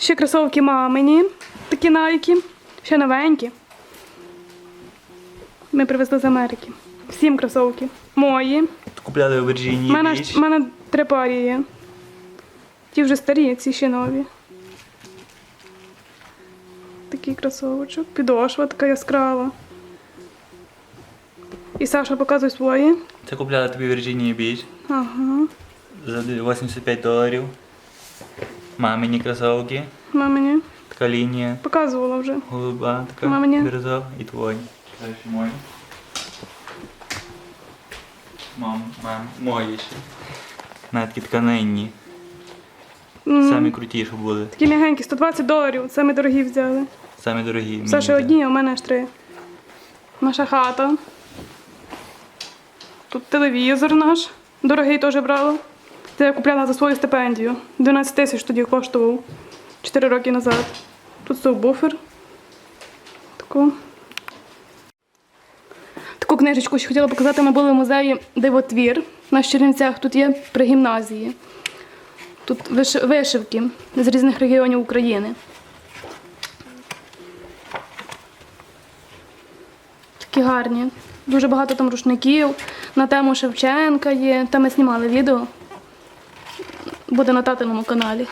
Ще кросовки мамині, такі найки, ще новенькі. Ми привезли з Америки. Сім кросовки. Мої. Купляли у У мене, Біч. мене три парі є. Ті вже старі, ці ще нові. Такий кросовочок. Підошва така яскрава. І Саша показує свої. Це купляли тобі у Вірджинії Біч Ага. за 85 доларів. Мамині кросовки. Мамині Така лінія. показувала вже. Голуба така. Мамині. Бірюзова. І твої. Далі мої. Мам, мам, мої ще. Навіть такі тканинні. Самі круті, що були. Такі м'ягенькі, 120 доларів. Самі дорогі взяли. Самі дорогі. Саша взяли. одні, а у мене аж три. Наша хата. Тут телевізор наш. Дорогий теж брала. Це я купляла за свою стипендію. 12 тисяч тоді коштував 4 роки назад. Тут субвуфер. Таку. Таку книжечку ще хотіла показати. Ми були в музеї Дивотвір на Чернівцях. Тут є при гімназії. Тут виш- вишивки з різних регіонів України. Такі гарні. Дуже багато там рушників. На тему Шевченка є. Там ми знімали відео. Буде на татиному каналі.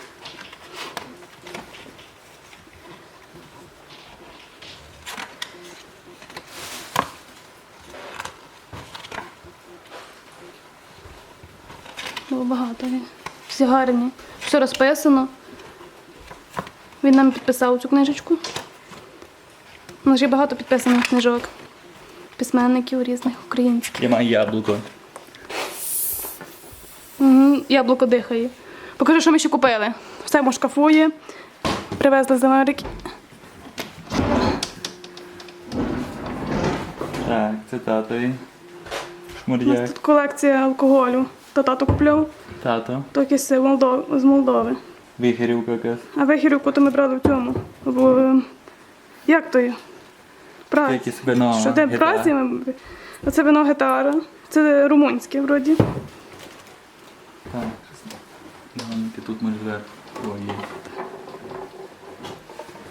Було багато. є. Всі гарні. Все розписано. Він нам підписав цю книжечку. У нас є багато підписаних книжок. Письменників різних українських. Я маю яблуко. Яблуко дихає. Покажи, що ми ще купили. Все в шкафу є. Привезли з Америки. Так, це татові. У нас тут колекція алкоголю. То тато купляв, Тато. то якийсь з Молдови. З Молдови. Вихерівка якась. А вихірівку то ми брали в цьому. В, е, як то є? Праці. Якісь вино. Що де гітара. праці? ми- Оце вино гітара. Це румунське вроді. Так, тут може зверху. О.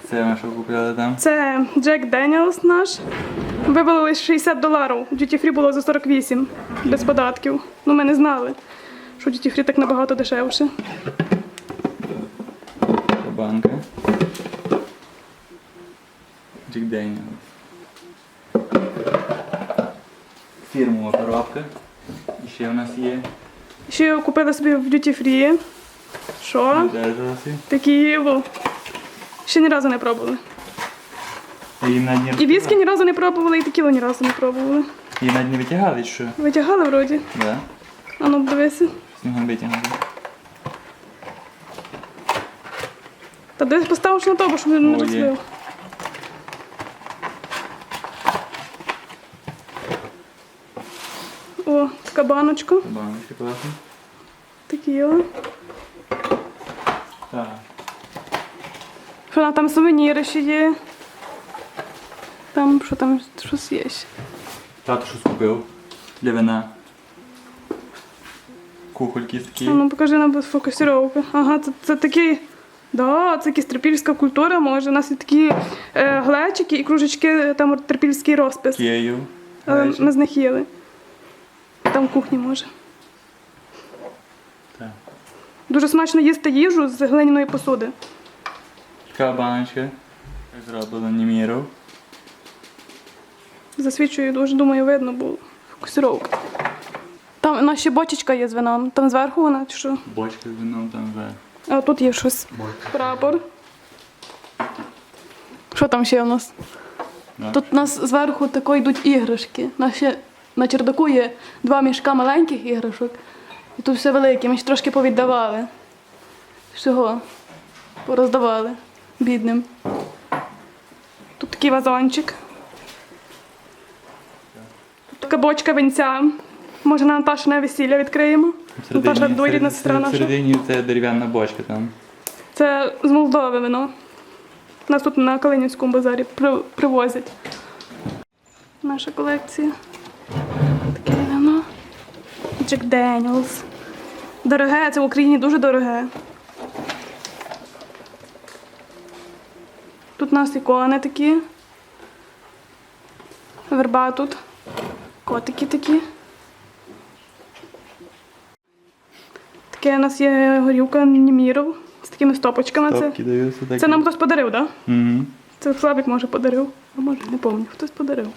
Це ми що купляли там? Це Джек Деніелс наш. Вивели 60 доларів. Duty Free було за 48 без податків. Ну ми не знали, що Duty Free так набагато дешевше. Це банка. Джек Деніелс. Фірмова коробка. І ще в нас є. Ще купили собі в Duty Free. Що? Де зараз? Такі во. Ще ні разу не пробували. І віскі ні разу не пробували, і текілу ні разу не пробували. Її навіть не витягали, що? Витягали вроді. Да. А ну дивися. Снігом витягнули. Та десь поставиш на тобу, щоб не О, розлив. О, така баночка. Баночка класна. Текіла. Так. Що там сувеніри ще є. Там що там щось є ще. Тато щось купив для вина. Кухольки такі. А ну покажи нам без фокусировки. Ага, це, це такий. Да, це якась трипільська культура може. У нас є такі е, глечики і кружечки, там трипільський розпис. Київ. Але ми з них їли. Там в кухні може. Так. Дуже смачно їсти їжу з глиняної посуди. Така баночка. Зроблена Німіров. Засвічую дуже, думаю, видно було. Фокусировка. Там у нас ще бочечка є з вином. Там зверху вона чи що? Бочка з вином там вже. А тут є щось. Бочка. Прапор. Що там ще у нас? Да. Тут у нас зверху тако йдуть іграшки. У нас ще на чердаку є два мішка маленьких іграшок. І тут все велике. Ми ще трошки повіддавали. Всього. Пороздавали бідним. Тут такий вазончик. Тут така бочка венця. Може, на Наташине весілля відкриємо. Наташа двоюрідна сестра наша. Всередині це дерев'яна бочка там. Це з Молдови вино. Нас тут на Калинівському базарі при- привозять. Наша колекція. Джек Деніелс. Дороге, це в Україні дуже дороге. Тут у нас ікони такі. Верба тут. Котики такі. Таке у нас є горілка Німіров з такими стопочками. Це, даються це нам хтось подарив, так? Да? Угу. Це Славік може подарив. А може, не пам'ятаю, хтось подарив.